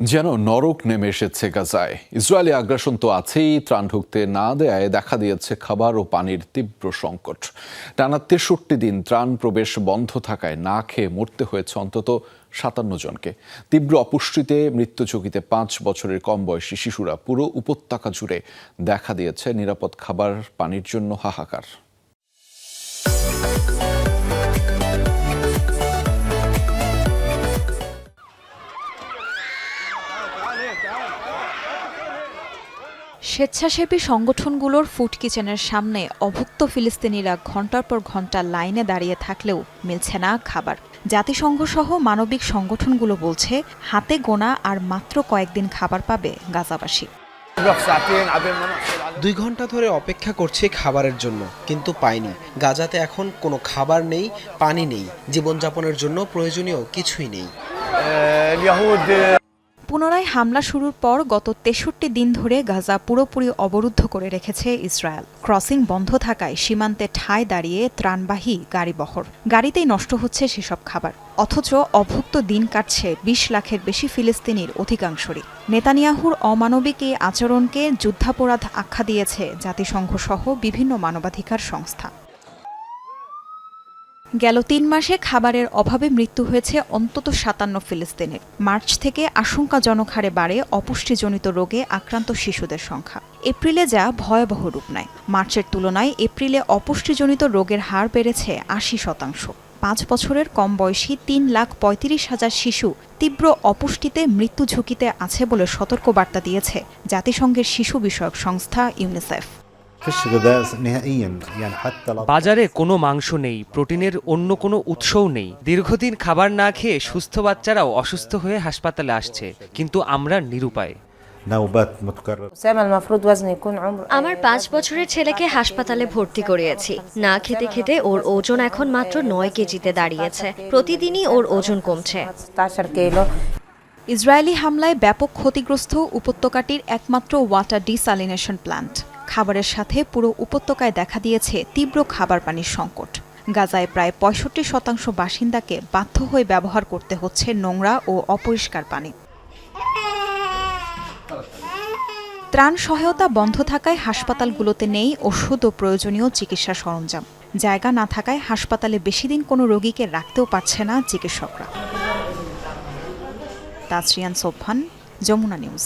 যেন নরক নেমে এসেছে গাজায়। ইসরায়েলি আগ্রাসন তো আছেই, ত্রাণ ঢুকতে না দেয়ায় দেখা দিয়েছে খাবার ও পানির তীব্র সংকট। টানা তেষট্টি দিন ত্রাণ প্রবেশ বন্ধ থাকায় না খেয়ে মরতে হয়েছে অন্তত সাতান্ন জনকে। তীব্র অপুষ্টিতে মৃত্যু ঝুঁকিতে পাঁচ বছরের কম বয়সী শিশুরা পুরো উপত্যকা জুড়ে দেখা দিয়েছে নিরাপদ খাবার, পানির জন্য হাহাকার। স্বেচ্ছাসেবী সংগঠনগুলোর ফুড কিচেনের সামনে অভুক্ত ফিলিস্তিনিরা ঘণ্টার পর ঘণ্টা লাইনে দাঁড়িয়ে থাকলেও মিলছে না খাবার। জাতিসংঘ সহ মানবিক সংগঠনগুলো বলছে হাতে গোনা আর মাত্র কয়েকদিন খাবার পাবে গাজাবাসী। দুই ঘণ্টা ধরে অপেক্ষা করছে খাবারের জন্য কিন্তু পাইনি গাজাতে এখন কোনো খাবার নেই পানি নেই। জীবনযাপনের জন্য প্রয়োজনীয় কিছুই নেই। পুনরায় হামলা শুরুর পর গত তেষট্টি দিন ধরে গাজা পুরোপুরি অবরুদ্ধ করে রেখেছে ইসরায়েল। ক্রসিং বন্ধ থাকায় সীমান্তে ঠায় দাঁড়িয়ে ত্রাণবাহী গাড়িবহর গাড়িতেই নষ্ট হচ্ছে সেসব খাবার। অথচ অভুক্ত দিন কাটছে বিশ লাখের বেশি ফিলিস্তিনির অধিকাংশরই। নেতানিয়াহুর অমানবিক এই আচরণকে যুদ্ধাপরাধ আখ্যা দিয়েছে জাতিসংঘ সহ বিভিন্ন মানবাধিকার সংস্থা। গেল তিন মাসে খাবারের অভাবে মৃত্যু হয়েছে অন্তত সাতান্ন ফিলিস্তিনের। মার্চ থেকে আশঙ্কাজনক হারে বাড়ে অপুষ্টিজনিত রোগে আক্রান্ত শিশুদের সংখ্যা। এপ্রিলে যা ভয়াবহ রূপ নেয়। মার্চের তুলনায় এপ্রিলে অপুষ্টিজনিত রোগের হার বেড়েছে আশি শতাংশ। পাঁচ বছরের কম বয়সী তিন লাখ পঁয়ত্রিশ হাজার শিশু তীব্র অপুষ্টিতে মৃত্যু ঝুঁকিতে আছে বলে সতর্কবার্তা দিয়েছে জাতিসংঘের শিশু বিষয়ক সংস্থা ইউনিসেফ। বাজারে কোনো মাংস নেই প্রোটিনের অন্য কোনো উৎসও নেই। দীর্ঘদিন খাবার না খেয়ে সুস্থ বাচ্চারাও অসুস্থ হয়ে হাসপাতালে আসছে কিন্তু আমরা নিরুপায়। আমার পাঁচ বছরের ছেলেকে হাসপাতালে ভর্তি করিয়েছি। না খেতে খেতে ওর ওজন এখন মাত্র নয় কেজিতে দাঁড়িয়েছে। প্রতিদিনই ওর ওজন কমছে। ইসরায়েলি হামলায় ব্যাপক ক্ষতিগ্রস্ত উপত্যকাটির একমাত্র ওয়াটার ডিসালিনেশন প্ল্যান্ট। খাবারের সাথে পুরো উপত্যকায় দেখা দিয়েছে তীব্র খাবার পানির সংকট। গাজায় প্রায় পঁয়ষট্টি শতাংশ বাসিন্দাকে বাধ্য হয়ে ব্যবহার করতে হচ্ছে নোংরা ও অপরিষ্কার পানি। ত্রাণ সহায়তা বন্ধ থাকায় হাসপাতালগুলোতে নেই ওষুধ ও প্রয়োজনীয় চিকিৎসা সরঞ্জাম। জায়গা না থাকায় হাসপাতালে বেশি দিন কোনো রোগীকে রাখতেও পারছে না চিকিৎসকরা। তাসরিয়ান সোফান যমুনা নিউজ।